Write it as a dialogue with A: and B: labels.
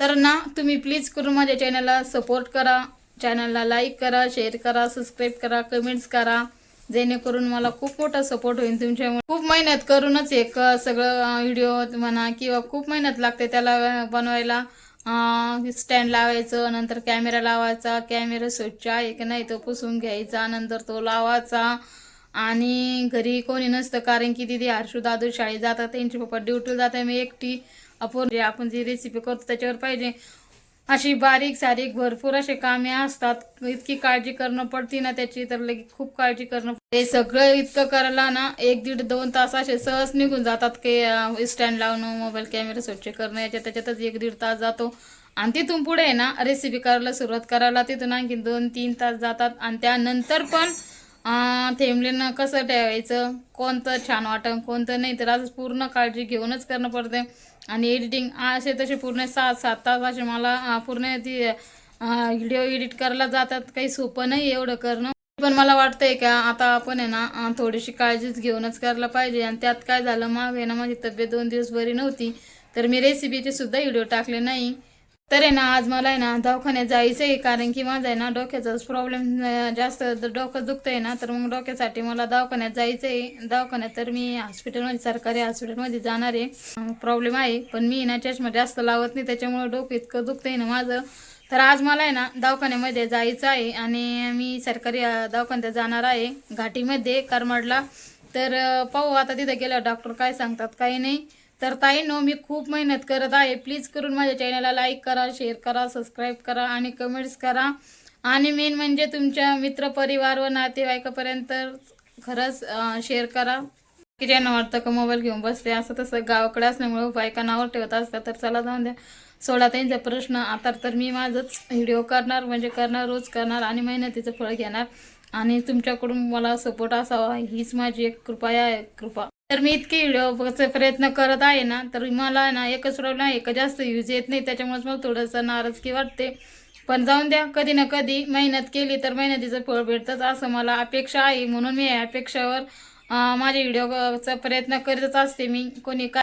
A: तर ना तुम्ही प्लीज करून माझ्या चॅनलला सपोर्ट करा. चॅनलला लाईक करा शेअर करा सबस्क्राईब करा कमेंट्स करा. जेणेकरून मला खूप मोठा सपोर्ट होईल तुमच्यामुळे खूप मेहनत करूनच एक सगळं व्हिडिओ म्हणा किंवा खूप मेहनत लागते त्याला बनवायला. स्टँड लावायचं नंतर कॅमेरा लावायचा कॅमेरा स्वच्छ आहे की नाही तो पुसून घ्यायचा नंतर तो लावायचा. आणि घरी कोणी नसतं कारण की दिदी हर्षू दादू शाळेत जातात त्यांचे पप्पा ड्युटीला जातात मी एकटी आपण जे आपण जी रेसिपी करतो त्याच्यावर पाहिजे. अशी बारीक सारीक भरपूर असे कामे असतात इतकी काळजी करणं पडती ना त्याची तर लगेच खूप काळजी करणं हे सगळं इतकं करायला ना एक दीड दोन तास असे सहज निघून जातात की स्टँड लावणं मोबाईल कॅमेरा स्वच्छ करणं याच्या त्याच्यातच एक दीड तास जातो. आणि तिथून पुढे आहे ना रेसिपी करायला सुरुवात करायला तिथून आणखी दोन तीन तास जातात. आणि त्यानंतर पण थेंबलेनं कसं ठेवायचं? कोणतं छान वाटन कोणतं नाही तर आज पूर्ण काळजी घेऊनच करणं पडते आणि एडिटिंग असे तसे पूर्ण सात सात तास असे मला पूर्ण ती व्हिडिओ एडिट करायला जातात. काही सोपं नाही एवढं करणं. पण मला वाटतंय का आता आपण आहे ना थोडीशी काळजीच घेऊनच करायला पाहिजे. आणि त्यात काय झालं माग आहे ना माझी तब्येत दोन दिवस बरी नव्हती. तर मी रेसिपीचे सुद्धा व्हिडिओ टाकले नाही. तर आहे ना आज मला आहे ना दवाखान्यात जायचं आहे कारण की माझा आहे ना डोक्याचाच प्रॉब्लेम जास्त डोकं दुखतं आहे ना तर मग डोक्यासाठी मला दवाखान्यात जायचं आहे दवाखान्यात तर मी हॉस्पिटलमध्ये सरकारी हॉस्पिटलमध्ये जाणार आहे. प्रॉब्लेम आहे पण मी ना चष्मा जास्त लावत नाही त्याच्यामुळे डोकं इतकं दुखतं आहे ना माझं. तर आज मला आहे ना दवाखान्यामध्ये जायचं आहे आणि मी सरकारी दवाखान्यात जाणार आहे घाटीमध्ये करमाडला. तर पाहू आता तिथं गेल्यावर डॉक्टर काय सांगतात काही नाही. तर ताई नो मी खूप मेहनत करत आहे. प्लीज करून माझ्या चॅनलला लाईक करा शेअर करा सबस्क्राईब करा आणि कमेंट्स करा. आणि मेन म्हणजे तुमच्या मित्रपरिवार व नातेवाईकापर्यंत खरंच शेअर करा. की ज्यांना वाटतं का मोबाईल घेऊन बसते असं तसं गावाकडे असल्यामुळे बायका नावं ठेवत असतात तर चला जाऊन द्या. सोडा त्यांचा प्रश्न. आता तर मी माझंच व्हिडिओ करणार म्हणजे करणार रोज करणार आणि मेहनतीचं फळ घेणार. आणि तुमच्याकडून मला सपोर्ट असावा हीच माझी एक कृपा आहे कृपा. तर मी इतके व्हिडिओ प्रयत्न करत आहे ना तर मला ना एकच प्रॉब्लेम आहे का जास्त यूज येत नाही त्याच्यामुळेच मला थोडंसं नाराजगी वाटते. पण जाऊन द्या कधी ना कधी मेहनत केली तर मेहनतीचं फळ भेटतंच असं मला अपेक्षा आहे. म्हणून मी या अपेक्षावर माझ्या व्हिडिओचा प्रयत्न करतच असते मी. कोणी काय